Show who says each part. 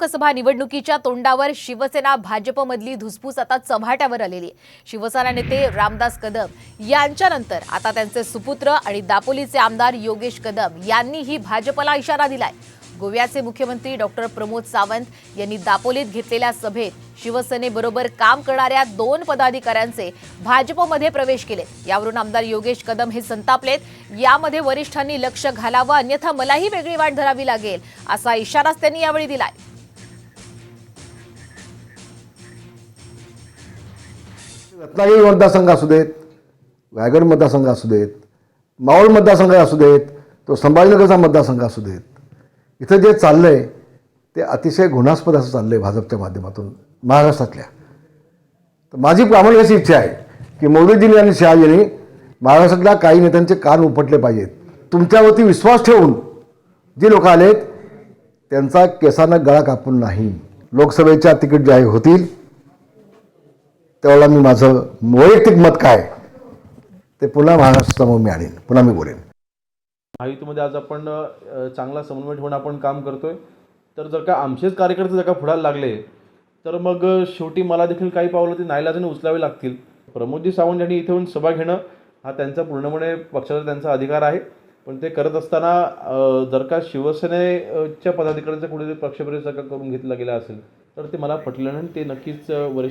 Speaker 1: लोकसभा निवडणुकीच्या तोंडावर शिवसेना भाजपमधली धुसफूस आता चव्हाट्यावर आलेली आहे. शिवसेना नेते रामदास कदम यांच्यानंतर आता त्यांचे सुपुत्र आणि दापोलीचे आमदार योगेश कदम यांनीही भाजपला इशारा दिलाय. गोव्याचे मुख्यमंत्री डॉक्टर प्रमोद सावंत यांनी दापोलीत घेतलेल्या सभेत शिवसेनेबरोबर काम करणाऱ्या दोन पदाधिकाऱ्यांचे भाजपमध्ये प्रवेश केले. यावरून आमदार योगेश कदम हे संतापलेत. यामध्ये वरिष्ठांनी लक्ष घालावं अन्यथा मलाही वेगळी वाट धरावी लागेल असा इशाराच त्यांनी यावेळी दिलाय.
Speaker 2: रत्नागिरी मतदारसंघ असू देत रायगड मतदारसंघ असू देत मावळ मतदारसंघ असू देत तो संभाजीनगरचा मतदारसंघ असू देत इथं जे चाललं आहे ते अतिशय घृणास्पद असं चाललं आहे भाजपच्या माध्यमातून महाराष्ट्रातल्या. तर माझी प्रामाणिक अशी इच्छा आहे की मोदीजींनी आणि शहाजींनी महाराष्ट्रातल्या काही नेत्यांचे कान उपटले पाहिजेत. तुमच्यावरती विश्वास ठेवून जे लोक आलेत त्यांचा केसानं गळा कापून नाही. लोकसभेच्या तिकीट जाहीर होतील. त्यावेळेला मी माझं वैयक्तिक मत काय? ते पुन्हा महाराष्ट्रासमोर मी आणीन. पुन्हा मी बोलेन.
Speaker 3: महायुतीमध्ये आज आपण चांगला समन्वय ठेवून आपण काम करतोय. तर जर का आमचेच कार्यकर्ते जर का पुढायला लागले तर मग शेवटी मला देखील काही पावलं ते नाईलाजाने उचलावी लागतील. प्रमोदजी सावंत यांनी इथे येऊन सभा घेणं हा त्यांचा पूर्णपणे पक्षाचा त्यांचा अधिकार आहे. पण ते करत असताना जर का शिवसेनेच्या पदाधिकाऱ्यांचा कुठेतरी पक्षप्रवेश जर का करून घेतला गेला असेल तर ते मला पटलं नाही ते नक्कीच अ, वरिष्ठ